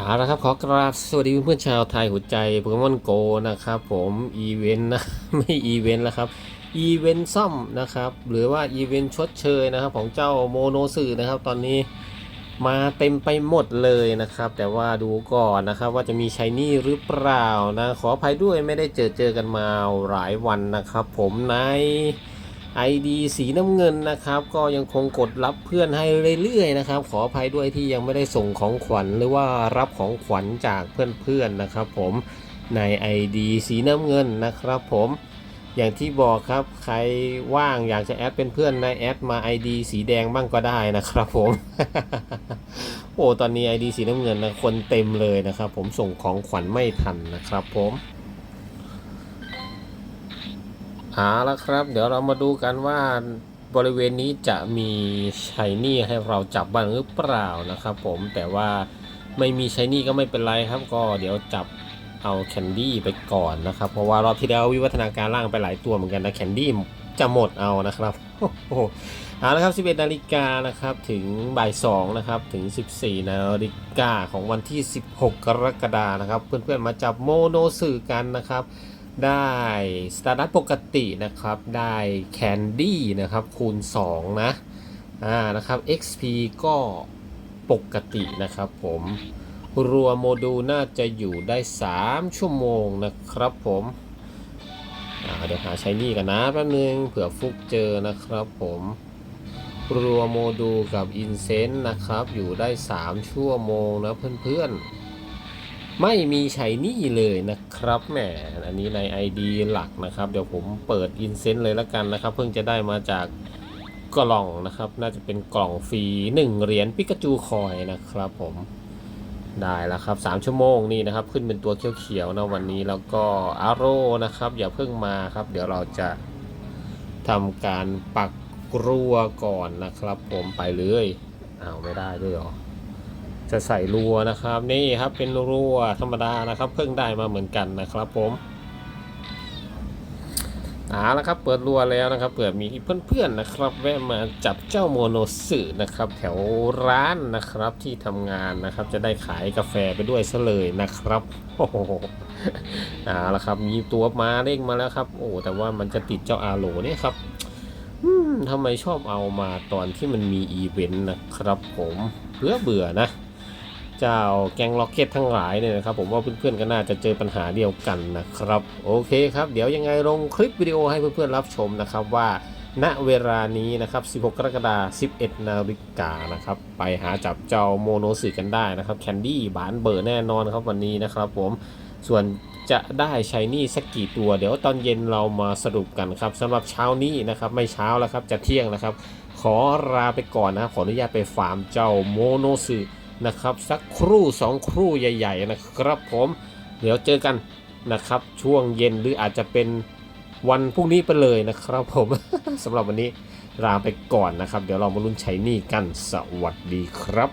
เอาละครับขอกราบสวัสดีเพื่อนๆชาวไทยหัวใจโปเกมอนโกนะครับผมอีเวนต์นะไม่อีเวนต์แล้วครับอีเวนต์ซ่อมนะครับหรือว่าอีเวนต์ชดเชยนะครับของเจ้าโมโนสึนะครับตอนนี้มาเต็มไปหมดเลยนะครับ แต่ว่าดูก่อนนะครับว่าจะมีชายนี่หรือเปล่านะขออภัยด้วยไม่ได้เจอเจอกันมาหลายวันนะครับ ผมใน ID สีน้ำเงินนะครับ ก็ยังคงกดรับเพื่อนให้เรื่อยๆนะครับ ขออภัยด้วยที่ยังไม่ได้ส่งของขวัญหรือว่ารับของขวัญจากเพื่อนๆนะครับ ผมใน ID สีน้ำเงินนะครับผมอย่างที่บอกครับใครว่างอยากจะแอดเป็นเพื่อนในแอดมา ID สีแดงบ้างก็ได้นะครับผม โอ้ตอนนี้ ID สีน้ำเงินนะคนเต็มเลยนะครับ ผมส่งของขวัญไม่ทันนะครับผม เอาละครับ เดี๋ยวเรามาดูกันว่าบริเวณนี้จะมีชายนี่ให้เราจับบ้างหรือเปล่านะครับผมแต่ว่าไม่มีชายนี่ก็ไม่เป็นไรครับ ก็เดี๋ยวจับเอาแคนดี้ไปก่อนนะครับ เพราะว่ารอบที่แล้ววิวัฒนาการร่างไปหลายตัวเหมือนกันนะแคนดี้จะหมดเอานะครับหเอาละครับ 11 นาฬิกานะครับถึงบ่าย2นะครับถึง 14 นาฬิกาของวันที่ 16 กรกฎานะครับ เพื่อนๆมาจับโมโนสื่อกันนะครับ ได้สตาร์ดัตปกตินะครับ ได้แคนดี้นะครับคูณ 2 นะอ่านะครับ XP ก็ปกตินะครับผมรัวโมดูลน่าจะอยู่ได้ 3 ชั่วโมงนะครับผมเดี๋ยวหาใช้นี่กันนะแป๊บนึงเผื่อฟุกเจอนะครับผมรัวโมดูลกับอินเซนต์นะครับ อยู่ได้ 3 ชั่วโมงนะเพื่อนๆ ไม่มีใช้นี่เลยนะครับแหมอันนี้ใน ID หลักนะครับ เดี๋ยวผมเปิด i n c e n s เลยแล้วกันนะครับ เพิ่งจะได้มาจากกล่องนะครับ น่าจะเป็นกล่องฟรี1เหรียญปิกาจูคอยนะครับผมได้แล้วครับ 3 ชั่วโมงนี่นะครับ ขึ้นเป็นตัวเขียวๆนะวันนี้แล้วก็อารโรนะครับ อย่าเพิ่งมาครับ เดี๋ยวเราจะทำการปักกรัวก่อนนะครับ ผมไปเลยอ้าวไม่ได้ด้วยหรอ จะใส่รัวนะครับ นี่ครับเป็นรัวธรรมดานะครับ เพิ่งได้มาเหมือนกันนะครับผมเอาละครับเปิดรัวแล้วนะครับเปิดมีเพื่อนๆนะครับ แวะมาจับเจ้าโมโนสึนะครับ แถวร้านนะครับที่ทำงานนะครับ จะได้ขายกาแฟไปด้วยซะเลยนะครับโอ้โหเอาละครับมีตัวมาเด้งมาแล้วครับ โอ้แต่ว่ามันจะติดเจ้าอาโลเนี่ยครับทำไมชอบเอามาตอนที่มันมีอีเวนต์นะครับ ผมเบื่อเบื่อนะ เจ้าแกงล็อกเก็ตทั้งหลายเนี่ยนะครับผมว่าเพื่อนๆก็น่าจะเจอปัญหาเดียวกันนะครับโอเคครับเดี๋ยวยังไงลงคลิปวิดีโอให้เพื่อนๆรับชมนะครับว่าณเวลานี้นะครับ 16 กรกฎาคม 11 นาฬิกานะครับ ไปหาจับเจ้าโมโนสึกันได้นะครับ แคนดี้บานเบอร์แน่นอนครับวันนี้นะครับผม ส่วนจะได้ใช้นี่สักกี่ตัว เดี๋ยวตอนเย็นเรามาสรุปกันครับสำหรับเช้านี้นะครับไม่เช้าแล้วครับจะเที่ยงนะครับ ขอลาไปก่อนนะขออนุญาตไปฟาร์มเจ้าโมโนสึ นะครับ สักครู่สองครู่ใหญ่ ๆ นะครับผมเดี๋ยวเจอกันนะครับ ช่วงเย็นหรืออาจจะเป็นวันพรุ่งนี้ไปเลยนะครับผม สำหรับวันนี้ลาไปก่อนนะครับ เดี๋ยวเรามาลุ้นใช้หนี่กันสวัสดีครับ